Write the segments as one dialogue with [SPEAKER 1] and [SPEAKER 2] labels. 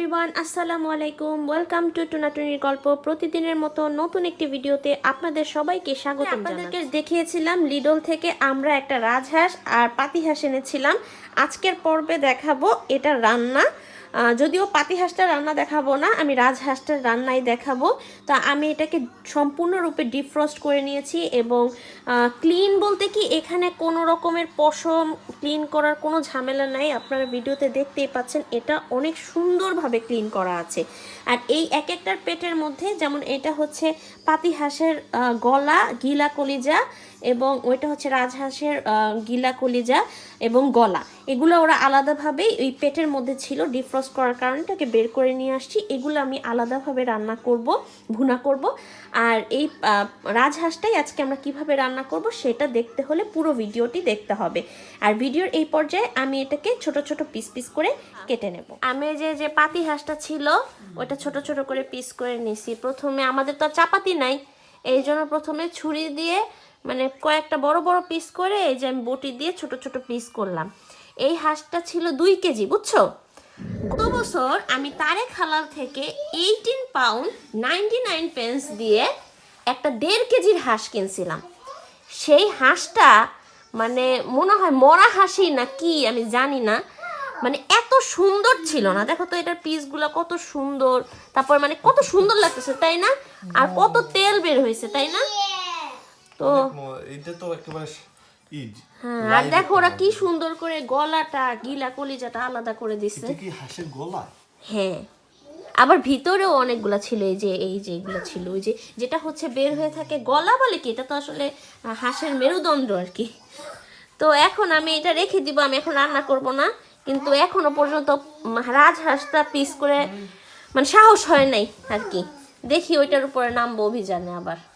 [SPEAKER 1] Everyone আসসালামু আলাইকুম। Welcome to টুনাটুনির গল্প। প্রতিদিনের মতো নতুন একটি ভিডিওতে আপনাদের সবাইকে স্বাগত আপনাদেরকে দেখিয়েছিলাম লিডল থেকে আমরা একটা রাজহাঁস আর পাতিহাঁস এনেছিলাম। আজকের পর্বে দেখাবো এটা রান্না। যদিও পাতিহাঁসটা রান্না দেখাবো না আমি রাজহাঁসটার রান্নাই দেখাবো। তা আমি এটাকে সম্পূর্ণরূপে ডিফ্রস্ট করে নিয়েছি এবং ক্লিন বলতে কি এখানে কোনো রকমের পশম ক্লিন করার কোনো ঝামেলা নাই। আপনারা ভিডিওতে দেখতেই পাচ্ছেন এটা অনেক সুন্দরভাবে ক্লিন করা আছে। আর এই এক একটার পেটের মধ্যে যেমন এটা হচ্ছে পাতিহাঁসের আহ, গলা গিলা কলিজা এবং ওইটা হচ্ছে রাজহাঁসের গিলা কলিজা এবং গলা। এগুলো ওরা আলাদাভাবেই ওই পেটের মধ্যে ছিল ডিফ্রস্ট করার কারণে এটাকে বের করে নিয়ে আসছি। এগুলো আমি আলাদাভাবে রান্না করব, ভুনা করব। আর এই রাজহাঁসটাই আজকে আমরা কীভাবে রান্না করব সেটা দেখতে হলে পুরো ভিডিওটি দেখতে হবে। আর ভিডিওর এই পর্যায়ে আমি এটাকে ছোট ছোট পিস পিস করে কেটে নেব। আমি যে যে পাতি হাঁসটা ছিল, ওটা ছোট ছোট করে পিস করে নিছি। প্রথমে আমাদের তো চাপাতি নাই এই জন্য প্রথমে ছুরি দিয়ে মানে কয়েকটা বড় বড় পিস করে এই যে আমি বটি দিয়ে ছোট ছোট পিস করলাম। এই হাঁসটা ছিল দুই কেজি, বুঝছ? গত বছর আমি তারেক হালাল থেকে eighteen pound ninety nine pence দিয়ে একটা দেড় কেজির হাঁস কিনছিলাম। সেই হাঁসটা মানে মনে হয় মরা হাসি না কি আমি জানি না। মানে এত সুন্দর ছিল না। দেখো তো এটার পিসগুলো কত সুন্দর। তারপর মানে কত সুন্দর লাগতেছে, তাই না? আর কত তেল বের হয়েছে, তাই না? তো
[SPEAKER 2] ম- এইটা তো একেবারে ইজ
[SPEAKER 1] হ্যাঁ আর দেখো ওরা কি সুন্দর করে গলাটা গিলা কলিজাটা আলাদা করে দিছে।
[SPEAKER 2] এটা কি হাঁসের গলা?
[SPEAKER 1] হ্যাঁ। আবার ভিতরেও অনেকগুলা ছিল এই যে এই যে এগুলো ছিল ওই যে যেটা হচ্ছে বের হয়ে থাকে গলা বলে কি? এটা তো আসলে হাঁসের মেরুদণ্ড আর কি। তো এখন আমি এটা রেখে দিব আমি এখন রান্না করব না। কিন্তু এখনও পর্যন্ত রাজহাঁসটা পিস করে মানে সাহস হয় নাই আর কি। দেখি ওইটার উপরে নামবো অভিযানে আবার।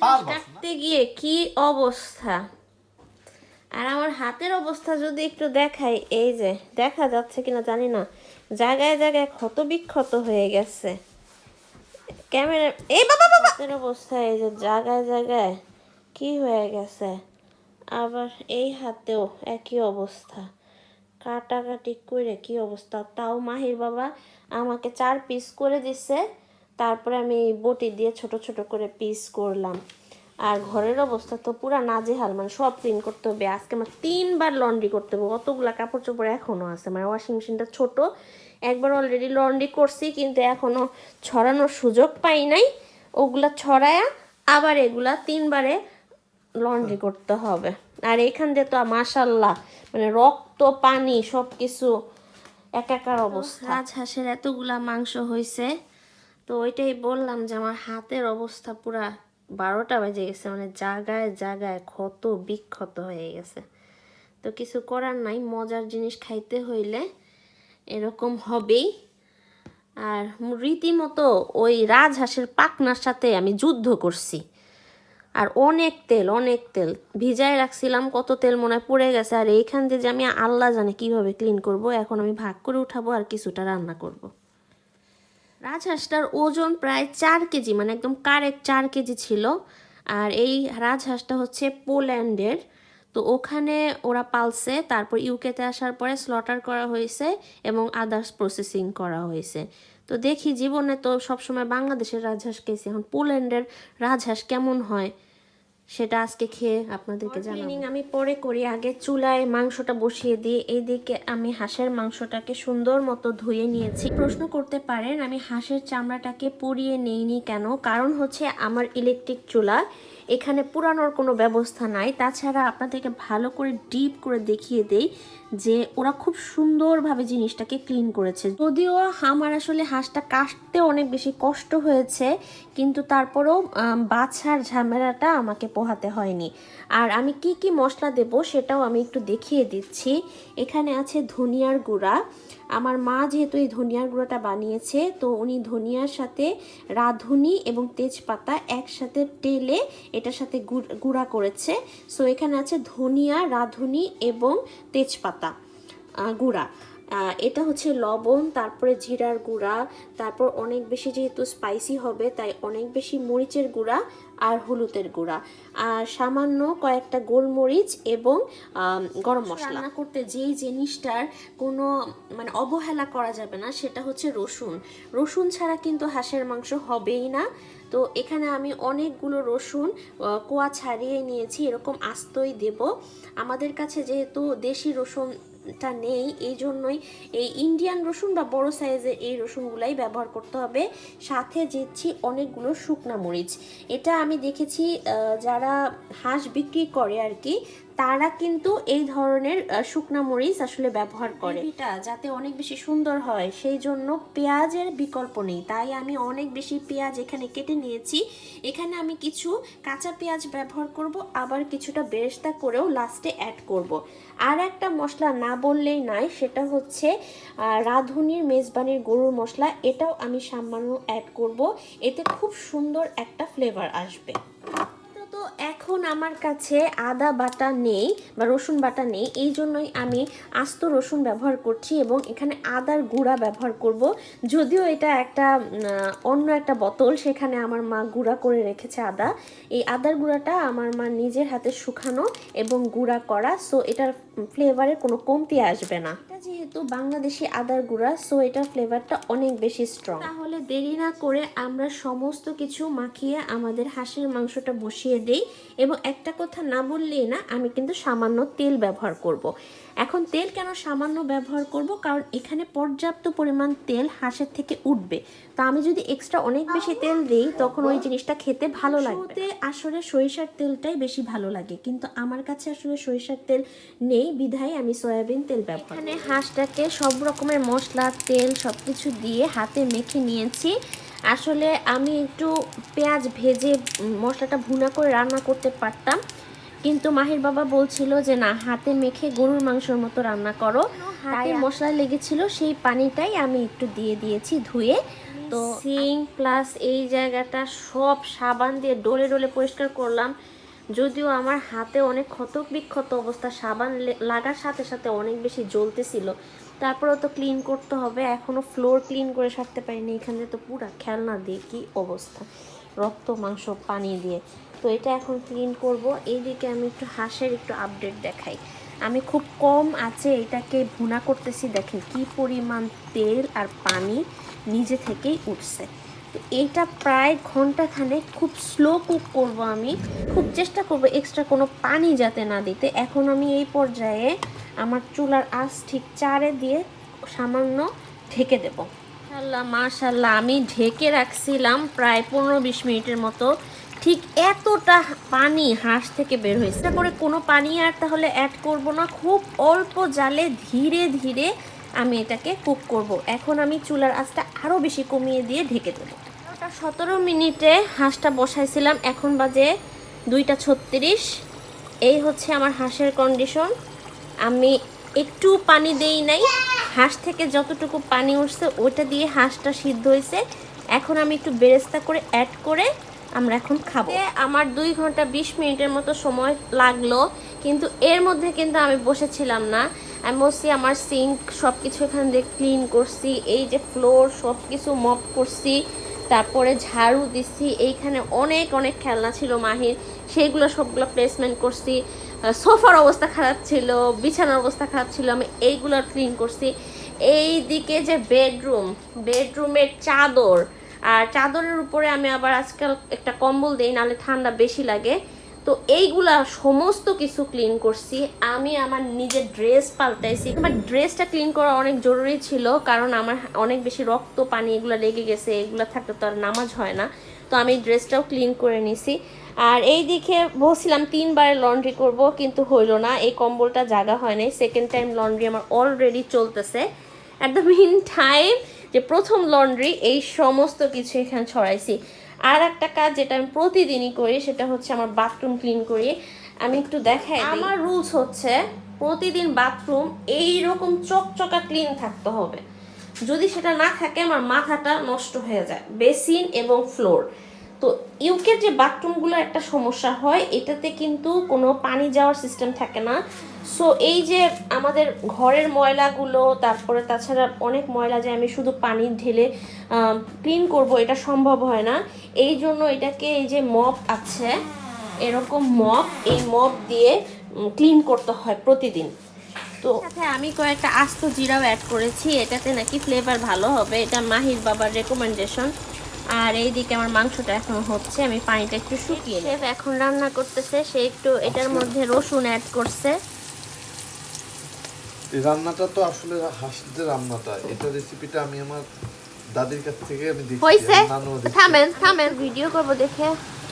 [SPEAKER 1] কাটতে গিয়ে কি অবস্থা? আর আমার হাতের অবস্থা যদি একটু দেখাই, এই যে দেখা যাচ্ছে কিনা জানি না। জায়গায় জায়গায় ক্ষত বিক্ষত হয়ে গেছে। ক্যামেরা, এই বাবা হাতের অবস্থা, এই যে জায়গায় জায়গায় কি হয়ে গেছে? আবার এই হাতেও একই অবস্থা। কাটাকাটি করে কি অবস্থা? তাও মাহির বাবা আমাকে চার পিস করে দিছে। তারপরে আমি বটি দিয়ে ছোট ছোট করে পিস করলাম। আর ঘরের অবস্থা তো পুরা নাজেহাল মানে সব ক্লিন করতে হবে। আজকে আমার তিনবার লন্ড্রি করতে হবে। অতগুলা কাপড় চোপড় এখনও আছে। মানে ওয়াশিং মেশিনটা ছোট। একবার অলরেডি লন্ড্রি করছি, কিন্তু এখনও ছড়ানোর সুযোগ পাই নাই। ওগুলা ছড়ায়া আবার এগুলা তিনবারে লন্ড্রি করতে হবে। আর এখান দিয়ে তো মাশাল্লাহ মানে রক্ত, পানি সব কিছু একাকার অবস্থা। রাজহাঁসের এতগুলা মাংস হয়েছে তো ওইটাই বললাম যে আমার হাতের অবস্থা পুরা বারোটা বেজে গেছে মানে জায়গায় জায়গায় ক্ষত বিক্ষত হয়ে গেছে। তো কিছু করার নাই, মজার জিনিস খাইতে হইলে এরকম হবেই। আর রীতিমতো ওই রাজহাঁসের পাকনার সাথে আমি যুদ্ধ করছি। আর অনেক তেল অনেক তেল। ভিজায় রাখছিলাম, কত তেল মনে পড়ে গেছে। আর এইখান দিয়ে যে আমি আল্লাহ জানে কীভাবে ক্লিন করব, এখন আমি ভাগ করে উঠাবো আর কিছুটা রান্না করব। রাজহাঁসটার ওজন প্রায় চার কেজি মানে একদম কারেক্ট চার কেজি ছিল। আর এই রাজহাঁসটা হচ্ছে পোল্যান্ডের। তো ওখানে ওরা পালছে, তারপর ইউকেতে আসার পরে স্লটার করা হয়েছে এবং আদার্স প্রসেসিং করা হয়েছে। তো দেখি, জীবনে তো সবসময় বাংলাদেশের রাজহাঁস খেয়েছি। এখন পোল্যান্ডের রাজহাঁস কেমন হয়? সেটা আজকে খেয়ে আপনাদেরকে জানাব। আমি পরে করি। আগে চুলায় মাংসটা বসিয়ে দিই। এইদিকে আমি হাঁসের মাংসটাকে সুন্দর মতো ধুয়ে নিয়েছি। প্রশ্ন করতে পারেন আমি হাঁসের চামড়াটাকে পুড়িয়ে নেইনি কেন? কারণ হচ্ছে আমার ইলেকট্রিক চুলা এখানে পুরানোর কোনো ব্যবস্থা নাই। তাছাড়া আপনাদেরকে ভালো করে ডিপ করে দেখিয়ে দেই। যে ওরা খুব সুন্দরভাবে জিনিসটাকে ক্লিন করেছে। যদিও আমার আসলে হাঁসটা কাটতে অনেক বেশি কষ্ট হয়েছে, কিন্তু তারপরেও বাছার ঝামেলাটা আমাকে পোহাতে হয়নি। আর আমি কি কি মশলা দেব সেটাও আমি একটু দেখিয়ে দিচ্ছি। এখানে আছে ধনিয়ার গুঁড়া। আমার মা যেহেতু এই ধনিয়ার গুঁড়োটা বানিয়েছে, তো উনি ধনিয়ার সাথে রাঁধুনি এবং তেজপাতা একসাথে টেলে এটার সাথে গুড়- করেছে। সো এখানে আছে ধনিয়া, রাঁধুনি এবং তেজপাতা। গুঁড়া। এটা হচ্ছে লবণ তারপরে জিরার গুঁড়া তারপর অনেক বেশি যেহেতু স্পাইসি হবে তাই অনেক বেশি মরিচের গুঁড়া আর হলুদের গুঁড়া। আর সামান্য কয়েকটা গোলমরিচ এবং গরম মশলা। রান্না করতে যেই জিনিসটার কোনো মানে অবহেলা করা যাবে না সেটা হচ্ছে রসুন। রসুন ছাড়া কিন্তু হাঁসের মাংস হবেই না। তো এখানে আমি অনেকগুলো রসুন কোয়া ছাড়িয়ে নিয়েছি এরকম আস্তই দেব। আমাদের কাছে যেহেতু দেশি রসুনটা নেই, এই জন্যই এই ইন্ডিয়ান রসুন বা বড় সাইজের এই রসুনগুলাই ব্যবহার করতে হবে। সাথে যেচ্ছি অনেকগুলো শুকনা মরিচ। এটা আমি দেখেছি যারা হাঁস বিক্রি করে আর কি তারা কিন্তু এই ধরনের শুকনা মরিচ আসলে ব্যবহার করে। এটা যাতে অনেক বেশি সুন্দর হয় সেই জন্য পেঁয়াজের বিকল্প নেই। তাই আমি অনেক বেশি পেঁয়াজ এখানে কেটে নিয়েছি। এখানে আমি কিছু কাঁচা পেঁয়াজ ব্যবহার করব আবার কিছুটা বেরেস্তা করেও লাস্টে অ্যাড করব। আর একটা মশলা না বললেই নাই সেটা হচ্ছে রাঁধুনির মেজবানির গরুর মশলা। এটাও আমি সামান্য অ্যাড করব। এতে খুব সুন্দর একটা ফ্লেভার আসবে। তো এখন আমার কাছে আদা বাটা নেই বা রসুন বাটা নেই, এই জন্যই আমি আস্ত রসুন ব্যবহার করছি এবং এখানে আদার গুঁড়া ব্যবহার করব। যদিও এটা একটা অন্য একটা বোতল, সেখানে আমার মা গুঁড়া করে রেখেছে আদা। এই আদার গুঁড়াটা আমার মা নিজের হাতে শুকানো এবং গুঁড়া করা সো এটার ফ্লেভারের কোনো কমতি আসবে না। এটা যেহেতু বাংলাদেশি আদার গুঁড়া সো এটার ফ্লেভারটা অনেক বেশি স্ট্রং তাহলে দেরি না করে আমরা সমস্ত কিছু মাখিয়ে আমাদের হাঁসের মাংসটা বসিয়ে দেই। এবং একটা কথা না বললেই না আমি কিন্তু সামান্য তেল ব্যবহার করব। এখন তেল কেন সামান্য ব্যবহার করব? কারণ এখানে পর্যাপ্ত পরিমাণ তেল হাঁসের থেকে উঠবে। তো আমি যদি এক্সট্রা অনেক বেশি তেল দিই তখন ওই জিনিসটা খেতে ভালো লাগবে আসলে সরিষার তেলটাই বেশি ভালো লাগে কিন্তু আমার কাছে আসলে সরিষার তেল নেই। বিধায় আমি সয়াবিন তেল ব্যবহার এখানে হাঁসটাকে সব রকমের মশলা তেল সব কিছু দিয়ে হাতে মেখে নিয়েছি। আসলে আমি একটু পেঁয়াজ ভেজে মশলাটা ভুনা করে রান্না করতে পারতাম। কিন্তু মাহির বাবা বলছিল যে না হাতে মেখে গরুর মাংসের মতো রান্না করো। হাতে মশলা লেগেছিল সেই পানিটাই আমি একটু দিয়ে দিয়েছি ধুয়ে। তো সিং প্লাস এই জায়গাটা সব সাবান দিয়ে ডলে ডলে পরিষ্কার করলাম। যদিও আমার হাতে অনেক ক্ষত বিক্ষত অবস্থা সাবান লাগার সাথে সাথে অনেক বেশি জ্বলতেছিল। তারপরেও তো ক্লিন করতে হবে। এখনও ফ্লোর ক্লিন করে সারতে পারিনি। এখানে তো পুরা খেলনা দিয়ে কি অবস্থা। রক্ত, মাংস, পানি দিয়ে। তো এটা এখন ক্লিন করব। এইদিকে আমি একটু হাঁসের একটু আপডেট দেখাই। আমি খুব কম আছে এটাকে ভুনা করতেছি। দেখেন কি পরিমাণ তেল আর পানি নিজে থেকেই উঠছে। তো এটা প্রায় ঘন্টাখানেক খুব স্লো কুক করব আমি। খুব চেষ্টা করব এক্সট্রা কোনো পানি যাতে না দিতে। এখন আমি এই পর্যায়ে আমার চুলার আঁচ ঠিক চারে দিয়ে সামান্য ঢেকে দেব। মাশাল্লাহ মাশাল্লাহ আমি ঢেকে রাখছিলাম প্রায় পনেরো বিশ মিনিটের মতো। ঠিক এতটা পানি হাঁস থেকে বের হয়েছে। তারপরে কোনো পানি আর তাহলে অ্যাড করব না। খুব অল্প জালে ধীরে ধীরে আমি এটাকে কুক করব। এখন আমি চুলার আঁচটা আরও বেশি কমিয়ে দিয়ে ঢেকে দেবো। ওটা সতেরো মিনিটে হাঁসটা বসাইছিলাম। এখন বাজে দুইটা ছত্রিশ। এই হচ্ছে আমার হাঁসের কন্ডিশন আমি একটু পানি দেই নাই। হাঁস থেকে যতটুকু পানি উঠছে ওটা দিয়ে হাঁসটা সিদ্ধ হয়েছে। এখন আমি একটু বেরেস্তা করে অ্যাড করে আমরা এখন খাব। আমার দুই ঘণ্টা বিশ মিনিটের মতো সময় লাগল, কিন্তু এর মধ্যে কিন্তু আমি বসেছিলাম না। আমি বসছি আমার সিঙ্ক সব কিছু এখান দিয়ে ক্লিন করছি, এই যে ফ্লোর সব কিছু মপ করছি। তারপরে ঝাড়ু দিচ্ছি। এইখানে অনেক অনেক খেলনা ছিল মাহির। সেইগুলো সবগুলো প্লেসমেন্ট করছি। সোফার অবস্থা খারাপ ছিল, বিছানার অবস্থা খারাপ ছিল, আমি এইগুলো ক্লিন করছি। এই দিকে যে বেডরুম বেডরুমের চাদর। আর চাদরের উপরে আমি আবার আজকাল একটা কম্বল দিই, নাহলে ঠান্ডা বেশি লাগে। তো এইগুলা সমস্ত কিছু ক্লিন করছি। আমি আমার নিজের ড্রেস পাল্টাইছি। আমার ড্রেসটা ক্লিন করা অনেক জরুরি ছিল, কারণ আমার অনেক বেশি রক্ত, পানি এগুলো লেগে গেছে, এগুলো থাকলে তো আর নামাজ হয় না। তো আমি ড্রেসটাও ক্লিন করে নিছি। আর এই দিকে বলছিলাম তিনবারে লন্ড্রি করব, কিন্তু হইল না। এই কম্বলটা জাগা হয় নাই। সেকেন্ড টাইম লন্ড্রি আমার অলরেডি চলতেছে। অ্যাট দ্য মিন টাইম যে প্রথম লন্ড্রি এই সমস্ত কিছু এখানে ছড়াইছি। আর একটা কাজ যেটা আমি প্রতিদিনই করি সেটা হচ্ছে আমার বাথরুম ক্লিন করি। আমি একটু দেখাই আমার রুলস হচ্ছে প্রতিদিন বাথরুম এই রকম চকচকা ক্লিন থাকতে হবে। যদি সেটা না থাকে আমার মাথাটা নষ্ট হয়ে যায়। বেসিন এবং ফ্লোর তো ইউকের যে বাথরুমগুলো একটা সমস্যা হয়, এটাতে কিন্তু কোনো পানি যাওয়ার সিস্টেম থাকে না। সো এই যে আমাদের ঘরের ময়লাগুলো, তারপরে তাছাড়া অনেক ময়লা যে আমি শুধু পানি ঢেলে ক্লিন করব, এটা সম্ভব হয় না। এই জন্য এটাকে এই যে মপ আছে, এরকম মপ এই মপ দিয়ে ক্লিন করতে হয় প্রতিদিন। তো আমি কয়েকটা আস্ত জিরাও অ্যাড করেছি, এটাতে নাকি ফ্লেভার ভালো হবে। এটা মাহির বাবার রেকমেন্ডেশন আর এইদিকে আমার মাংসটা এখন হচ্ছে আমি পানিটা একটু শুকিয়ে শেফ এখন রান্না করতেছে সে একটু এটার মধ্যে রসুন অ্যাড করছে।
[SPEAKER 2] এই রান্নাটা তো আসলে হাঁসদের রান্নাটা এটা রেসিপিটা আমি আমার দাদির কাছ থেকে আমি নানুও দেখছে।
[SPEAKER 1] থামেন থামেন ভিডিও করব দেখে।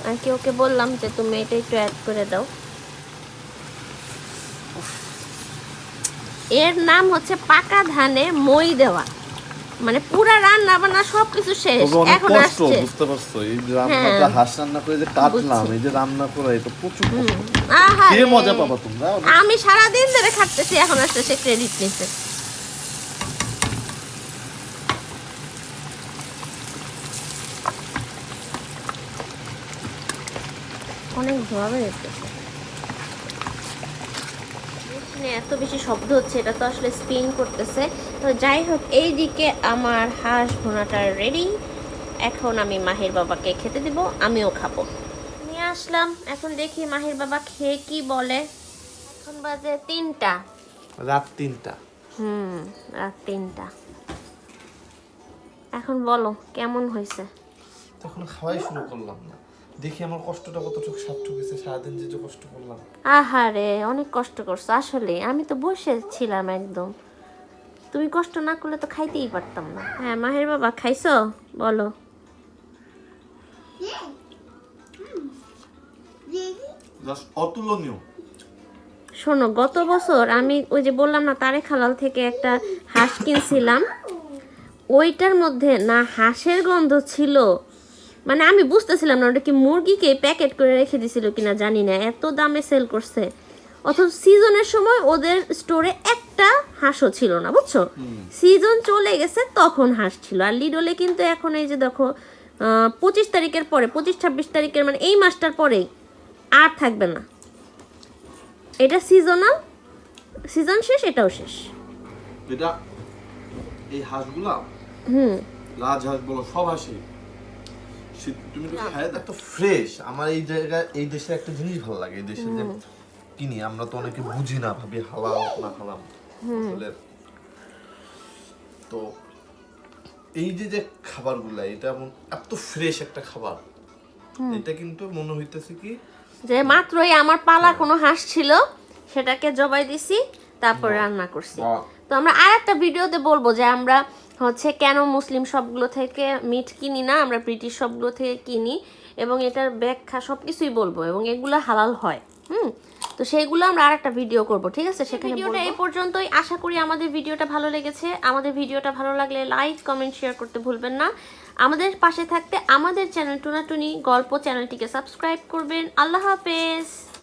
[SPEAKER 1] আর কি ওকে বললাম যে তুমি এটা একটু অ্যাড করে দাও। এর নাম হচ্ছে পাকা ধানে মই দেওয়া। মানে পুরা রান্না বান্না সবকিছু শেষ। এখন আসছে।
[SPEAKER 2] বুঝতে পারছ? এই যে রান্নাটা
[SPEAKER 1] হ্যাঁ।
[SPEAKER 2] হাঁস রান্না করে যে কাটলাম এই যে রান্না করা এটা প্রচুর
[SPEAKER 1] আহা
[SPEAKER 2] খেয়ে মজা পাবা তোমরা?
[SPEAKER 1] আমি সারাদিন ধরে খাটতেছি এখন আসছে সে ক্রেডিট নিচ্ছে অনেক ধোয়া বেরোতেছে এখানে এত বেশি শব্দ হচ্ছে এটা তো আসলে স্পিন করতেছে। তো যাই হোক এইদিকে আমার হাঁস ভুনাটা রেডি এখন আমি মাহির বাবাকে খেতে দিব আমিও খাব। নিয়ে আসলাম এখন দেখি মাহির বাবা খেয়ে কি বলে। এখন বাজে তিনটা।
[SPEAKER 2] রাত তিনটা।
[SPEAKER 1] হুম রাত তিনটা। এখন বলো কেমন হয়েছে?
[SPEAKER 2] তখন খাওয়াই শুরু করলাম না। দেখি আমার কষ্টটা কতটুকু সার্থক হয়েছে সারাদিন যে যে কষ্ট করলাম।
[SPEAKER 1] আহারে অনেক কষ্ট করছ। আসলে আমি তো বসে ছিলাম একদম। তুমি কষ্ট না করলে তো খাইতেই পারতাম না। হ্যাঁ মাহের বাবা খাইছো? বলো।
[SPEAKER 2] অতুলনীয়।
[SPEAKER 1] শোনো গত বছর আমি ওই যে বললাম না তারে খালাল থেকে একটা হাঁস কিনছিলাম। ওইটার মধ্যে না হাঁসের গন্ধ ছিল মানে আমি বুঝতেছিলাম না ওটা কি মুরগিকে প্যাকেট করে রেখে দিছিল কিনা জানি না এত দামে সেল করছে। অথচ সিজনের সময় ওদের স্টোরে একটা হাঁসও ছিল না বুঝছ? সিজন চলে গেছে তখন হাঁস ছিল। আর লিডলে কিন্তু এখন এই যে দেখো পঁচিশ তারিখের পরে পঁচিশ ছাব্বিশ তারিখের মানে এই মাসটার পরেই আর থাকবে না। এটা সিজনাল সিজন শেষ এটাও শেষ।
[SPEAKER 2] এটা এই হাঁসগুলা
[SPEAKER 1] হুম।
[SPEAKER 2] রাজহাঁস বলো সব হাঁসই। তুমি এত ফ্রেশ আমার এই জায়গায় এই দেশে একটা জিনিস ভালো লাগে। এই দেশে যে কিনি আমরা তো অনেকে বুঝি না ভাবি হালাল না হালাম আসলে তো এই যে যে খাবারগুলা এটা এমন এত ফ্রেশ একটা খাবার। এটা কিন্তু মনে হইতেছে কি
[SPEAKER 1] যে মাত্রই আমার পালা কোনো হাঁস ছিল সেটাকে জবাই দিছি তারপর রান্না করছি। তো আমরা আর একটা ভিডিওতে বলব যে আমরা হচ্ছে কেন মুসলিম সবগুলো থেকে মিট কিনি না আমরা ব্রিটিশ সবগুলো থেকে কিনি এবং এটার ব্যাখ্যা সব কিছুই বলব এবং এগুলো হালাল হয় হুম? তো সেইগুলো আমরা আর একটা ভিডিও করব ঠিক আছে? সেখানে ভিডিওটা এই পর্যন্তই। আশা করি আমাদের ভিডিওটা ভালো লেগেছে। আমাদের ভিডিওটা ভালো লাগলে লাইক কমেন্ট শেয়ার করতে ভুলবেন না। আমাদের পাশে থাকতে আমাদের চ্যানেল টুনাটুনি গল্প চ্যানেলটিকে সাবস্ক্রাইব করবেন। আল্লাহ হাফেজ!